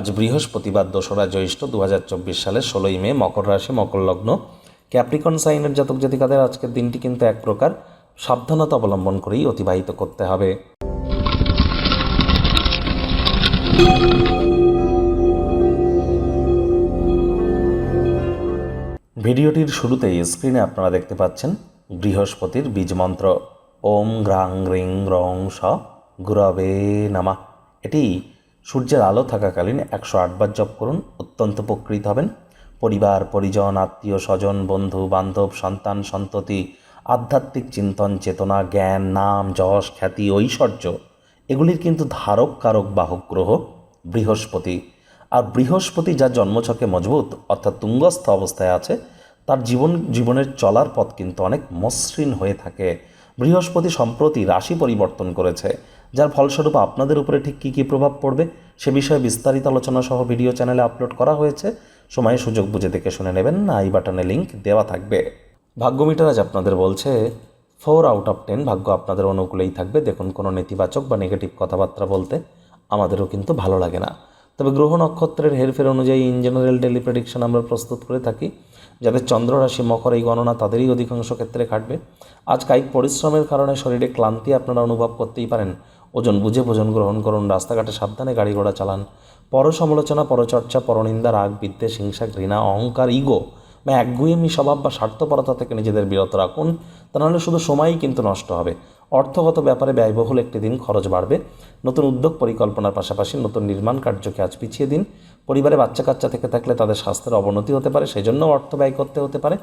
আজ বৃহস্পতিবার দোসরা জ্যৈষ্ঠ দু সালের ষোলোই মে মকর রাশি, মকর লগ্ন। ক্যাপ্রিকন সাইনের জাতক জাতিকাদের আজকের দিনটি কিন্তু এক প্রকার সাবধানতা অবলম্বন করেই অতিবাহিত করতে হবে। ভিডিওটির শুরুতেই স্ক্রিনে আপনারা দেখতে পাচ্ছেন বৃহস্পতির বীজ মন্ত্র। ওম গ্রাং রিং রং, স, গুরবে, নামা। এটি সূর্যের আলো থাকাকালীন একশো আটবার জপ করুন, অত্যন্ত উপকৃত হবেন। পরিবার, পরিজন, আত্মীয়, স্বজন, বন্ধু, বান্ধব, সন্তান, সন্ততি, আধ্যাত্মিক চিন্তন, চেতনা, জ্ঞান, নাম, যশ, খ্যাতি, ঐশ্বর্য, এগুলির কিন্তু ধারক, কারক, বাহক গ্রহ বৃহস্পতি। আর বৃহস্পতি যা জন্মছকে মজবুত, অর্থাৎ তুঙ্গস্থ অবস্থায় আছে, তার জীবন, জীবনের চলার পথ কিন্তু অনেক মসৃণ হয়ে থাকে। বৃহস্পতি সম্প্রতি রাশি পরিবর্তন করেছে যার ফলস্বরূপ আপনাদের উপরে ঠিক কী কী প্রভাব পড়বে সে বিষয়ে বিস্তারিত আলোচনা সহ ভিডিও চ্যানেলে আপলোড করা হয়েছে। সময়ে সুযোগ বুঝে দেখে শুনে নেবেন না, এই বাটনে লিঙ্ক দেওয়া থাকবে। ভাগ্য মিটার আজ আপনাদের বলছে, ফোর আউট অফ টেন ভাগ্য আপনাদের অনুকূলেই থাকবে। দেখুন, কোনো নেতিবাচক বা নেগেটিভ কথাবার্তা বলতে আমাদেরও কিন্তু ভালো লাগে না। তবে গ্রহ নক্ষত্রের হেরফের অনুযায়ী ইন জেনারেল ডেলি প্রেডিকশন আমরা প্রস্তুত করে থাকি, যাদের চন্দ্র রাশি মকর এই গণনা তাদেরই অধিকাংশ ক্ষেত্রে খাটবে আজ কায়িক পরিশ্রমের কারণে শরীরে ক্লান্তি আপনারা অনুভব করতেই পারেন। ওজন বুঝে ভোজন গ্রহণ করুন, রাস্তাঘাটে সাবধানে গাড়ি ঘোড়া চালান। পর সমালোচনা পরচর্চা, পরনিন্দা, রাগ, বিদ্বেষ, হিংসা, ঘৃণা, অহংকার, ইগো। বা একগুয়েমি স্বভাব বা স্বার্থপরতা থেকে নিজেদের বিরত রাখুন, তা নাহলে শুধু সময়ই কিন্তু নষ্ট হবে। অর্থগত ব্যাপারে ব্যয়বহুল একটি দিন খরচ বাড়বে। নতুন উদ্যোগ পরিকল্পনার পাশাপাশি নতুন নির্মাণ কার্যকে আজ পিছিয়ে দিন। পরিবারে বাচ্চা কাচ্চা থেকে থাকলে তাদের স্বাস্থ্যের অবনতি হতে পারে সেই জন্য অর্থ ব্যয় করতে হতে পারে।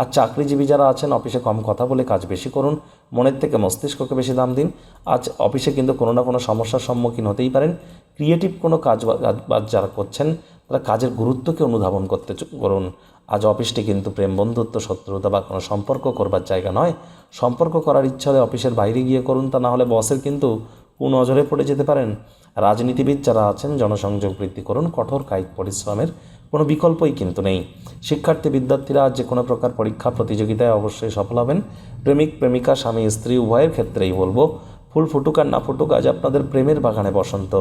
আর চাকরিজীবী যারা আছেন, অফিসে কম কথা বলে কাজ বেশি করুন, মনের থেকে মস্তিষ্ককে বেশি দাম দিন। আজ অফিসে কিন্তু কোনো না কোনো সমস্যার সম্মুখীন হতেই পারেন। ক্রিয়েটিভ কোনো কাজ বাজ যারা করছেন, তারা কাজের গুরুত্বকে অনুধাবন করতে করুন। আজ অফিসটি কিন্তু প্রেম, বন্ধুত্ব, শত্রুতা বা কোনো সম্পর্ক করবার জায়গা নয়। সম্পর্ক করার ইচ্ছা হলে অফিসের বাইরে গিয়ে করুন তা না হলে বসের কিন্তু কুনজরে পড়ে যেতে পারেন। রাজনীতিবিদ যারা আছেন, জনসংযোগ বৃদ্ধি করুন কঠোর কায়িক পরিশ্রমের কোনো বিকল্পই কিন্তু নেই। শিক্ষার্থী, বিদ্যার্থীরা যে কোনো প্রকার পরীক্ষা প্রতিযোগিতায় অবশ্যই সফল হবেন। প্রেমিক, প্রেমিকা, স্বামী, স্ত্রী, উভয়ের ক্ষেত্রেই বলব, ফুল ফুটুক আর না ফুটুক, আজ আপনাদের প্রেমের বাগানে বসন্ত।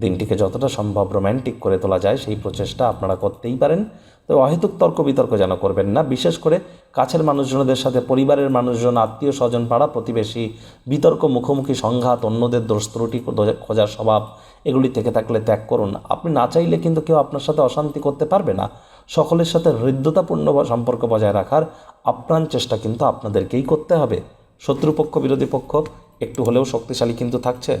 দিনটিকে যতটা সম্ভব রোম্যান্টিক করে তোলা যায়, সেই প্রচেষ্টা আপনারা করতেই পারেন। তো অহেতুক তর্ক বিতর্ক যেন করবেন না। বিশেষ করে কাছের মানুষজনদের সাথে, পরিবারের মানুষজন, আত্মীয় স্বজন, পাড়া প্রতিবেশী, বিতর্ক, মুখোমুখি সংঘাত, অন্যদের দোষ ত্রুটি খোঁজার স্বভাব, এগুলি থেকে থাকলে ত্যাগ করুন। আপনি না চাইলে কিন্তু কেউ আপনার সাথে অশান্তি করতে পারবে না। সকলের সাথে হৃদ্যতাপূর্ণ সম্পর্ক বজায় রাখার আপ্রাণ চেষ্টা কিন্তু আপনাদেরকেই করতে হবে। শত্রুপক্ষ, বিরোধী পক্ষ একটু হলেও শক্তিশালী কিন্তু থাকছে।